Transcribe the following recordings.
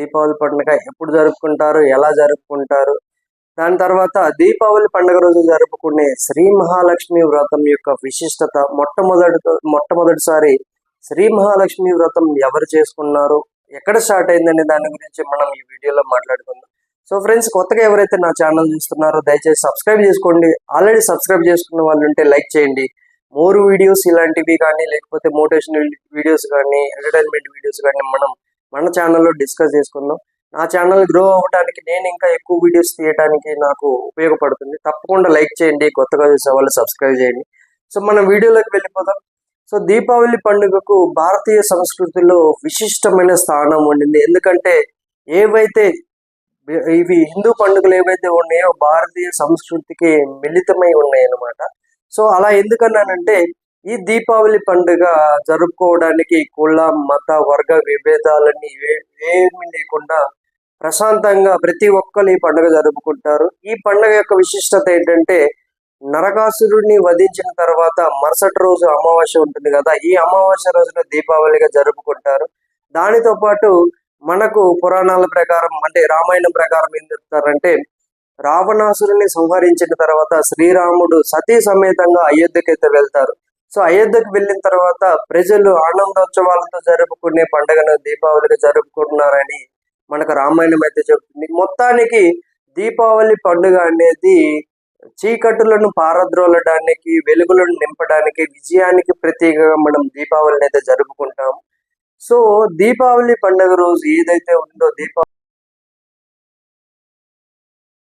దీపావళి పండుగ ఎప్పుడు జరుపుకుంటారు ఎలా జరుపుకుంటారు? దాని తర్వాత దీపావళి పండుగ రోజు జరుపుకునే శ్రీ మహాలక్ష్మి వ్రతం యొక్క విశిష్టత మొట్టమొదటి మొట్టమొదటిసారి శ్రీ మహాలక్ష్మి వ్రతం ఎవరు చేసుకున్నారు ఎక్కడ స్టార్ట్ అయిందనే దాని గురించి మనం ఈ వీడియోలో మాట్లాడుకుందాం. సో ఫ్రెండ్స్ కొత్తగా ఎవరైతే నా ఛానల్ చూస్తున్నారో దయచేసి సబ్స్క్రైబ్ చేసుకోండి. ఆల్రెడీ సబ్స్క్రైబ్ చేసుకున్న వాళ్ళు ఉంటే లైక్ చేయండి. మోర్ వీడియోస్ ఇలాంటివి కానీ లేకపోతే మోటివేషనల్ వీడియోస్ కానీ ఎంటర్టైన్మెంట్ వీడియోస్ కానీ మనం మన ఛానల్లో డిస్కస్ చేసుకుందాం. నా ఛానల్ గ్రో అవ్వడానికి నేను ఇంకా ఎక్కువ వీడియోస్ తీయడానికి నాకు ఉపయోగపడుతుంది. తప్పకుండా లైక్ చేయండి. కొత్తగా చూసే వాళ్ళు సబ్స్క్రైబ్ చేయండి. సో మనం వీడియోలోకి వెళ్ళిపోదాం. సో దీపావళి పండుగకు భారతీయ సంస్కృతిలో విశిష్టమైన స్థానం ఉండింది. ఎందుకంటే ఏవైతే ఇవి హిందూ పండుగలు ఏవైతే ఉన్నాయో భారతీయ సంస్కృతికి మిళితమై ఉన్నాయి అన్నమాట సో అలా ఎందుకన్నానంటే ఈ దీపావళి పండుగ జరుపుకోవడానికి కుల మత వర్గ విభేదాలన్నీ ఏమి లేకుండా ప్రశాంతంగా ప్రతి ఒక్కరు ఈ పండుగ జరుపుకుంటారు. ఈ పండుగ యొక్క విశిష్టత ఏంటంటే నరకాసురుడిని వధించిన తర్వాత మరుసటి రోజు అమావాస్య ఉంటుంది కదా ఈ అమావాస్య రోజున దీపావళిగా జరుపుకుంటారు. దానితో పాటు మనకు పురాణాల ప్రకారం అంటే రామాయణం ప్రకారం ఏం చెప్తారంటే రావణాసురుని సంహరించిన తర్వాత శ్రీరాముడు సతీ సమేతంగా అయోధ్యకైతే అయితే వెళ్తారు. సో అయోధ్యకు వెళ్ళిన తర్వాత ప్రజలు ఆనందోత్సవాలతో జరుపుకునే పండుగను దీపావళిగా జరుపుకుంటున్నారని మనకు రామాయణం అయితే చెప్తుంది. మొత్తానికి దీపావళి పండుగ అనేది చీకటులను పారద్రోలడానికి వెలుగులను నింపడానికి విజయానికి ప్రతీకగా మనం దీపావళిని అయితే జరుపుకుంటాం. సో దీపావళి పండుగ రోజు ఏదైతే ఉందో దీపావళి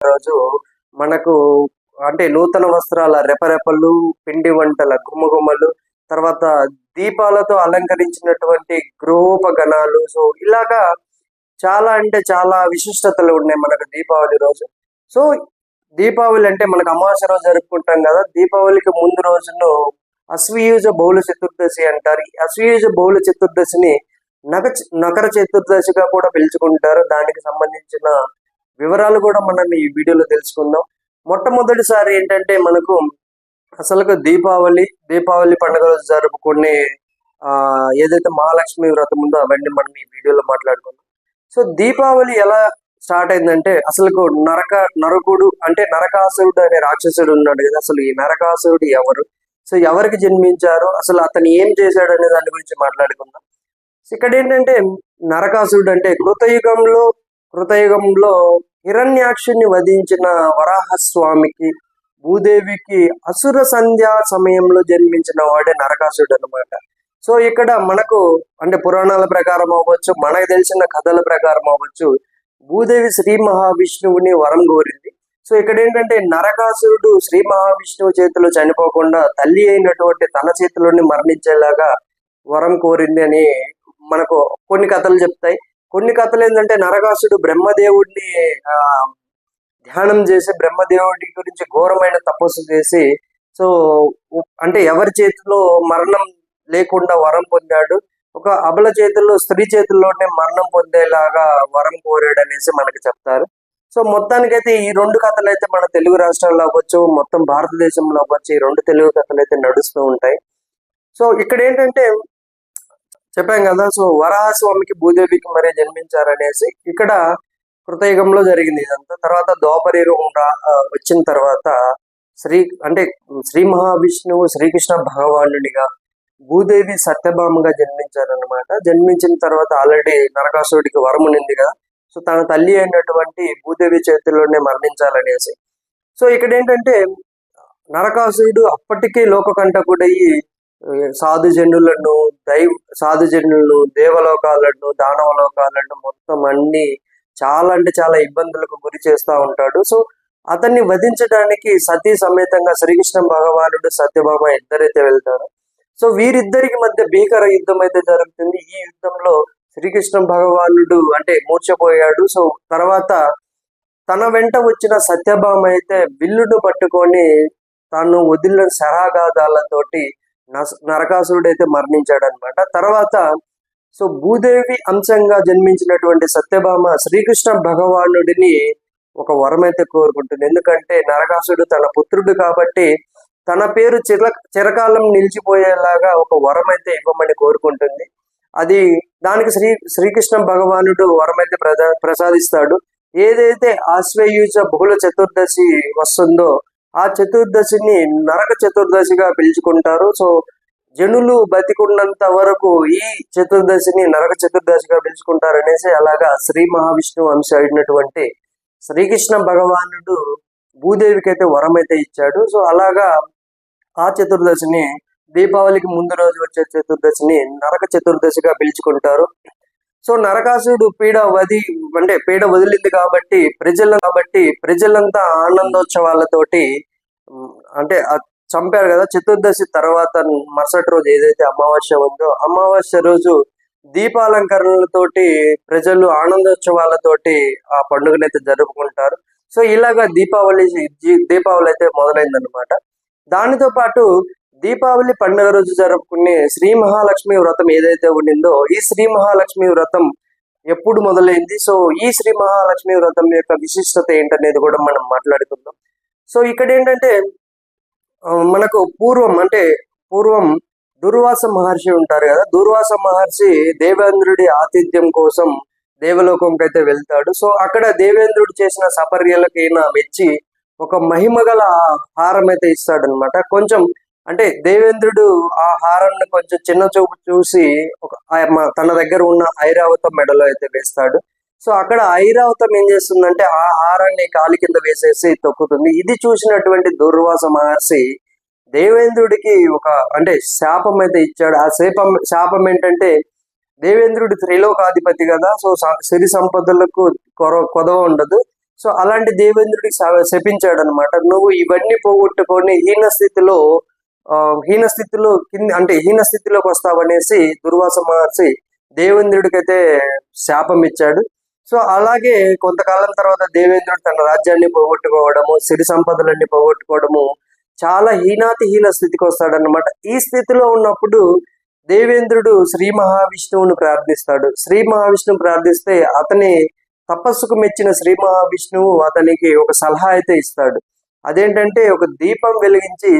రోజు మనకు అంటే నూతన వస్త్రాల రెపరెపలు పిండి వంటల గుమ్మగుమ్మలు తర్వాత దీపాలతో అలంకరించినటువంటి గృహోపగణాలు సో ఇలాగా చాలా అంటే చాలా విశిష్టతలు ఉన్నాయి మనకు దీపావళి రోజు. సో దీపావళి అంటే మనకు అమావాస్య రోజు జరుపుకుంటాం కదా. దీపావళికి ముందు రోజును అశ్వయుజ బహుళ చతుర్దశి అంటారు. ఈ అశ్వయుజ బహుళ చతుర్దశిని నగ నకర చతుర్దశిగా కూడా పిలుచుకుంటారు. దానికి సంబంధించిన వివరాలు కూడా మనం ఈ వీడియోలో తెలుసుకుందాం. మొట్టమొదటిసారి ఏంటంటే మనకు అసలుకు దీపావళి దీపావళి పండుగ రోజు జరుపుకునే ఆ ఏదైతే మహాలక్ష్మి వ్రతం ఉందో అవన్నీ మనం ఈ వీడియోలో మాట్లాడుకుందాం. సో దీపావళి ఎలా స్టార్ట్ అయిందంటే అసలు నరక నరకుడు అంటే నరకాసురుడు అనే రాక్షసుడు ఉన్నాడు కదా అసలు ఈ నరకాసురుడు ఎవరు? సో ఎవరికి జన్మించారు? అసలు అతను ఏం చేశాడు అనే దాని గురించి మాట్లాడుకుందాం. ఇక్కడ ఏంటంటే నరకాసురుడు అంటే కృతయుగంలో కృతయుగంలో హిరణ్యాక్షుని వధించిన వరాహస్వామికి భూదేవికి అసుర సంధ్యా సమయంలో జన్మించిన వాడే నరకాసుడు అనమాట సో ఇక్కడ మనకు అంటే పురాణాల ప్రకారం అవ్వచ్చు మనకు తెలిసిన కథల ప్రకారం అవ్వచ్చు భూదేవి శ్రీ మహావిష్ణువుని వరం కోరింది. సో ఇక్కడ ఏంటంటే నరకాసురుడు శ్రీ మహావిష్ణువు చేతిలో చనిపోకుండా తల్లి అయినటువంటి తన చేతిలోని మరణించేలాగా వరం కోరింది అని మనకు కొన్ని కథలు చెప్తాయి. కొన్ని కథలు ఏంటంటే నరకాసుడు బ్రహ్మదేవుడిని ఆ ధ్యానం చేసి బ్రహ్మదేవుడి గురించి ఘోరమైన తపస్సు చేసి సో అంటే ఎవరి చేతిలో మరణం లేకుండా వరం పొందాడు. ఒక అబల చేతుల్లో స్త్రీ చేతుల్లోనే మరణం పొందేలాగా వరం కోరాడు అనేసి మనకి చెప్తారు. సో మొత్తానికైతే ఈ రెండు కథలు అయితే మన తెలుగు రాష్ట్రాల్లో అవ్వచ్చు మొత్తం భారతదేశంలో అవ్వచ్చు ఈ రెండు తెలుగు కథలు అయితే నడుస్తూ ఉంటాయి. సో ఇక్కడ ఏంటంటే చెప్పాం కదా సో వరాహస్వామికి భూదేవికి మరే జన్మించారనేసి ఇక్కడ కృతయుగంలో జరిగింది ఇదంతా. తర్వాత దోపరి యుగం వచ్చిన తర్వాత శ్రీ అంటే శ్రీ మహావిష్ణువు శ్రీకృష్ణ భగవానుడిగా భూదేవి సత్యభామగా జన్మించారనమాట జన్మించిన తర్వాత ఆల్రెడీ నరకాసుడికి వరం ఉంది కదా సో తన తల్లి అయినటువంటి భూదేవి చేతుల్లోనే మరణించాలనేసి. సో ఇక్కడ ఏంటంటే నరకాసురుడు అప్పటికే లోకకంటకుడయ్యి సాధుజనులను సాధు జనులను దైవ సాధు జనులను దేవలోకాలను దానవలోకాలను మొత్తం అన్ని చాలా అంటే చాలా ఇబ్బందులకు గురి చేస్తూ ఉంటాడు. సో అతన్ని వధించడానికి సతీ సమేతంగా శ్రీకృష్ణ భగవానుడు సత్యభామ ఇద్దరైతే వెళ్తారు. సో వీరిద్దరికి మధ్య భీకర యుద్ధం అయితే జరుగుతుంది. ఈ యుద్ధంలో శ్రీకృష్ణ భగవానుడు అంటే మూర్చపోయాడు సో తర్వాత తన వెంట వచ్చిన సత్యభామ అయితే బిల్లును పట్టుకొని తాను వదిలిన శరాగాధాలతోటి నరకాసురుడు అయితే మరణించాడు అనమాట తర్వాత సో భూదేవి అంశంగా జన్మించినటువంటి సత్యభామ శ్రీకృష్ణ భగవానుడిని ఒక వరం అయితే కోరుకుంటుంది. ఎందుకంటే నరకాసుడు తన పుత్రుడు కాబట్టి తన పేరు చిర చిరకాలం నిలిచిపోయేలాగా ఒక వరం అయితే ఇవ్వమని కోరుకుంటుంది. అది దానికి శ్రీ శ్రీకృష్ణ భగవానుడు వరమైతే అయితే ప్రసాదిస్తాడు. ఏదైతే ఆశ్వయుజ బహుళ చతుర్దశి వస్తుందో ఆ చతుర్దశిని నరక చతుర్దశిగా పిలుచుకుంటారు. సో జనులు బతికున్నంత వరకు ఈ చతుర్దశిని నరక చతుర్దశిగా పిలుచుకుంటారు అనేసి అలాగా శ్రీ మహావిష్ణువు అంశ అయినటువంటి శ్రీకృష్ణ భగవానుడు భూదేవికి అయితే వరం అయితే ఇచ్చాడు. సో అలాగా ఆ చతుర్దశిని దీపావళికి ముందు రోజు వచ్చే చతుర్దశిని నరక చతుర్దశిగా పిలుచుకుంటారు. సో నరకాసుడు పీడ వది అంటే పీడ వదిలింది కాబట్టి ప్రజల కాబట్టి ప్రజలంతా ఆనందోత్సవాలతోటి అంటే చంపారు కదా చతుర్దశి తర్వాత మరుసటి రోజు ఏదైతే అమావాస్య ఉందో అమావాస్య రోజు దీపాలంకరణలతోటి ప్రజలు ఆనందోత్సవాలతోటి ఆ పండుగనైతే జరుపుకుంటారు. సో ఇలాగా దీపావళి దీపావళి అయితే మొదలైందనమాట దానితో పాటు దీపావళి పండుగ రోజు జరుపుకునే శ్రీ మహాలక్ష్మి వ్రతం ఏదైతే ఉండిందో ఈ శ్రీ మహాలక్ష్మి వ్రతం ఎప్పుడు మొదలైంది? సో ఈ శ్రీ మహాలక్ష్మి వ్రతం యొక్క విశిష్టత ఏంటనేది కూడా మనం మాట్లాడుకుందాం. సో ఇక్కడ ఏంటంటే ఆ, మనకు పూర్వం అంటే పూర్వం దుర్వాస మహర్షి ఉంటారు కదా. దుర్వాస మహర్షి దేవేంద్రుడి ఆతిథ్యం కోసం దేవలోకంకి అయితే వెళ్తాడు. సో అక్కడ దేవేంద్రుడు చేసిన సపర్యలకైనా ఈయన మెచ్చి ఒక మహిమగల హారం అయితే ఇస్తాడనమాట కొంచెం అంటే దేవేంద్రుడు ఆ హారాన్ని కొంచెం చిన్న చూపు చూసి ఒక తన దగ్గర ఉన్న ఐరావతం మెడలో అయితే వేస్తాడు. సో అక్కడ ఐరావతం ఏం చేస్తుందంటే ఆ హారాన్ని కాలి కింద వేసేసి తొక్కుతుంది. ఇది చూసినటువంటి దుర్వాస మహర్షి దేవేంద్రుడికి ఒక అంటే శాపం అయితే ఇచ్చాడు. ఆ శాపం శాపం ఏంటంటే దేవేంద్రుడు త్రిలోకాధిపతి కదా సో సిరి సంపదలకు కొర కొదవ ఉండదు. సో అలాంటి దేవేంద్రుడికి శ- శపించాడు అనమాట నువ్వు ఇవన్నీ పోగొట్టుకొని హీన స్థితిలో హీన స్థితిలో కింద అంటే హీన స్థితిలోకి వస్తావనేసి దుర్వాస మహర్షి దేవేంద్రుడికైతే శాపం ఇచ్చాడు. సో అలాగే కొంతకాలం తర్వాత దేవేంద్రుడు తన రాజ్యాన్ని పోగొట్టుకోవడము సిరి సంపదలన్నీ పోగొట్టుకోవడము చాలా హీనాతి హీన స్థితికి వస్తాడనమాట ఈ స్థితిలో ఉన్నప్పుడు దేవేంద్రుడు శ్రీ మహావిష్ణువును ప్రార్థిస్తాడు. శ్రీ మహావిష్ణువు ప్రార్థిస్తే అతని తపస్సుకు మెచ్చిన శ్రీ మహావిష్ణువు అతనికి ఒక సలహా అయితే ఇస్తాడు. అదేంటంటే ఒక దీపం వెలిగించి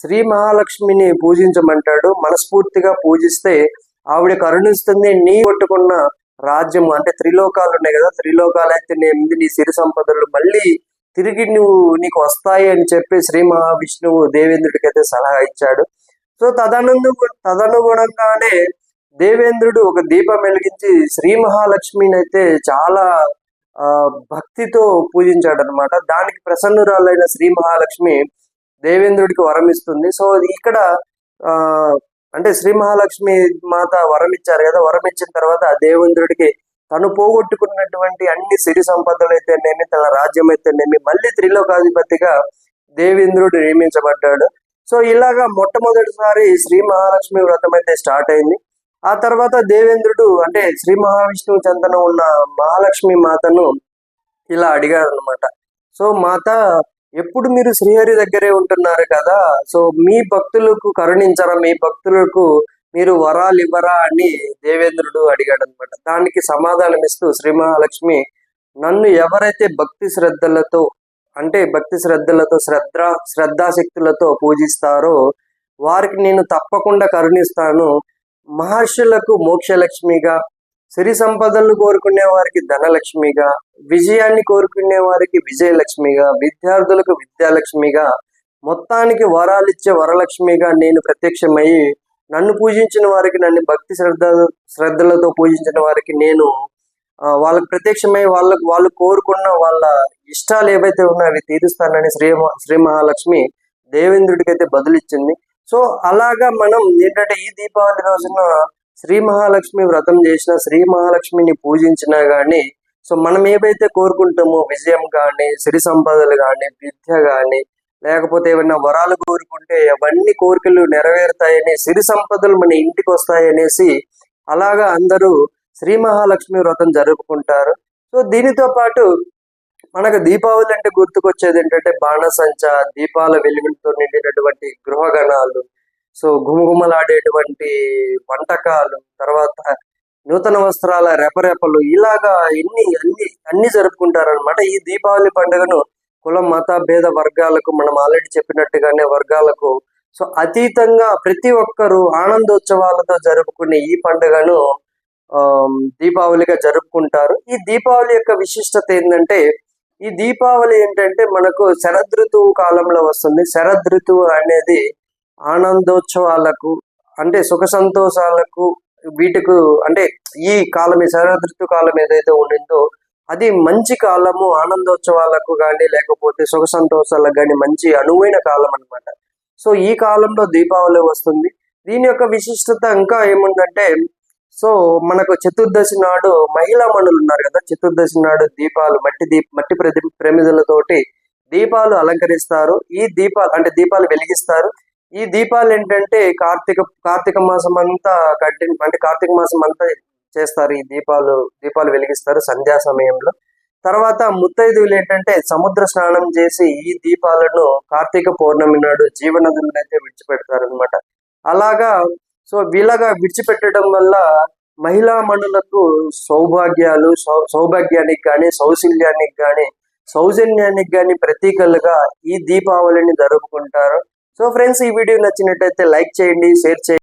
శ్రీ మహాలక్ష్మిని పూజించమంటాడు. మనస్ఫూర్తిగా పూజిస్తే ఆవిడ కరుణిస్తుంది. నీ కొట్టుకున్న రాజ్యము అంటే త్రిలోకాలు ఉన్నాయి కదా. త్రిలోకాలు అయితే నేను నీ సిరి సంపదలు మళ్ళీ తిరిగి నువ్వు నీకు వస్తాయి అని చెప్పి శ్రీ మహావిష్ణువు దేవేంద్రుడికి అయితే సలహా ఇచ్చాడు. సో తదనందు తదనుగుణంగానే దేవేంద్రుడు ఒక దీపం వెలిగించి శ్రీ మహాలక్ష్మిని అయితే చాలా ఆ భక్తితో పూజించాడు అనమాట దానికి ప్రసన్నురాలైన శ్రీ మహాలక్ష్మి దేవేంద్రుడికి వరం ఇస్తుంది. సో ఇక్కడ ఆ అంటే శ్రీ మహాలక్ష్మి మాత వరం ఇచ్చారు కదా వరం ఇచ్చిన తర్వాత ఆ దేవేంద్రుడికి తను పోగొట్టుకున్నటువంటి అన్ని సిరి సంపదలు అయితేనేమి తన రాజ్యం అయితేనేమి మళ్ళీ త్రిలోకాధిపతిగా దేవేంద్రుడు నియమించబడ్డాడు. సో ఇలాగా మొట్టమొదటిసారి శ్రీ మహాలక్ష్మి వ్రతం అయితే స్టార్ట్ అయింది. ఆ తర్వాత దేవేంద్రుడు అంటే శ్రీ మహావిష్ణువు చెంతన ఉన్న మహాలక్ష్మి మాతను ఇలా అడిగాడు అనమాట సో మాత ఎప్పుడు మీరు శ్రీహరి దగ్గరే ఉంటున్నారు కదా? సో మీ భక్తులకు కరుణించరా? మీ భక్తులకు మీరు వరాలు ఇవ్వరా అని దేవేంద్రుడు అడిగాడు అనమాట దానికి సమాధానం ఇస్తూ శ్రీ మహాలక్ష్మి నన్ను ఎవరైతే భక్తి శ్రద్ధలతో అంటే భక్తి శ్రద్ధలతో శ్రద్ధ శ్రద్ధాశక్తులతో పూజిస్తారో వారికి నేను తప్పకుండా కరుణిస్తాను. మహర్షులకు మోక్షలక్ష్మిగా సిరి సంపదలను కోరుకునే వారికి ధనలక్ష్మిగా విజయాన్ని కోరుకునే వారికి విజయలక్ష్మిగా విద్యార్థులకు విద్యాలక్ష్మిగా మొత్తానికి వరాలిచ్చే వరలక్ష్మిగా నేను ప్రత్యక్షమయ్యి నన్ను పూజించిన వారికి నన్ను భక్తి శ్రద్ధ శ్రద్ధలతో పూజించిన వారికి నేను వాళ్ళకు వాళ్ళకి ప్రత్యక్షమై వాళ్ళకు వాళ్ళు కోరుకున్న వాళ్ళ ఇష్టాలు ఏవైతే ఉన్నాయో అవి తీరుస్తానని శ్రీ శ్రీ మహాలక్ష్మి దేవేంద్రుడికి అయితే బదులిచ్చింది. సో అలాగా మనం ఏంటంటే ఈ దీపావళి రోజున శ్రీ మహాలక్ష్మి వ్రతం చేసిన శ్రీ మహాలక్ష్మిని పూజించినా కానీ సో మనం ఏవైతే కోరుకుంటామో విజయం కానీ సిరి సంపదలు కానీ విద్య కానీ లేకపోతే ఏమైనా వరాలు కోరుకుంటే అవన్నీ కోరికలు నెరవేరుతాయని సిరి సంపదలు మన ఇంటికి వస్తాయనేసి అలాగా అందరూ శ్రీ మహాలక్ష్మి వ్రతం జరుపుకుంటారు. సో దీనితో పాటు మనకు దీపావళి అంటే గుర్తుకొచ్చేది ఏంటంటే బాణసంచ దీపాల వెలుగులతో నిండినటువంటి గృహగణాలు సో గుమగుమలాడేటువంటి వంటకాలు తర్వాత నూతన వస్త్రాల రెపరెపలు ఇలాగా ఎన్ని అన్ని అన్ని జరుపుకుంటారనమాట ఈ దీపావళి పండుగను కులం మత భేద వర్గాలకు మనం ఆల్రెడీ చెప్పినట్టుగానే వర్గాలకు సో అతీతంగా ప్రతి ఒక్కరూ ఆనందోత్సవాలతో జరుపుకునే ఈ పండుగను దీపావళిగా జరుపుకుంటారు. ఈ దీపావళి యొక్క విశిష్టత ఏంటంటే ఈ దీపావళి ఏంటంటే మనకు శరదృతువు కాలంలో వస్తుంది. శరదృతువు అనేది ఆనందోత్సవాలకు అంటే సుఖ సంతోషాలకు వీటికి అంటే ఈ కాలం ఈ శరదృతు కాలం ఏదైతే ఉండిందో అది మంచి కాలము ఆనందోత్సవాలకు కానీ లేకపోతే సుఖ సంతోషాలకు కానీ మంచి అనువైన కాలం అన్నమాట. సో ఈ కాలంలో దీపావళి వస్తుంది. దీని యొక్క విశిష్టత ఇంకా ఏముందంటే సో మనకు చతుర్దశి నాడు మహిళా మణులు ఉన్నారు కదా చతుర్దశి నాడు దీపాలు మట్టి దీప మట్టి ప్రతి ప్రమిదలతోటి దీపాలు అలంకరిస్తారు. ఈ దీపాలు అంటే దీపాలు వెలిగిస్తారు. ఈ దీపాలు ఏంటంటే కార్తీక కార్తీక మాసం అంతా కంటిన్యూ అంటే కార్తీక మాసం అంతా చేస్తారు ఈ దీపాలు దీపాలు వెలిగిస్తారు సంధ్యా సమయంలో. తర్వాత ముత్తైదువులు ఏంటంటే సముద్ర స్నానం చేసి ఈ దీపాలను కార్తీక పౌర్ణమి నాడు జీవనదులను అయితే విడిచిపెడతారు అనమాట అలాగా సో వీళ్ళగా విడిచిపెట్టడం వల్ల మహిళా మణులకు సౌభాగ్యాలు సౌ- సౌభాగ్యానికి కానీ సౌశల్యానికి కానీ సౌజన్యానికి కానీ ప్రతీకలుగా ఈ దీపావళిని జరుపుకుంటారు. సో ఫ్రెండ్స్ ఈ వీడియో నచ్చినట్టయితే లైక్ చేయండి షేర్ చేయండి.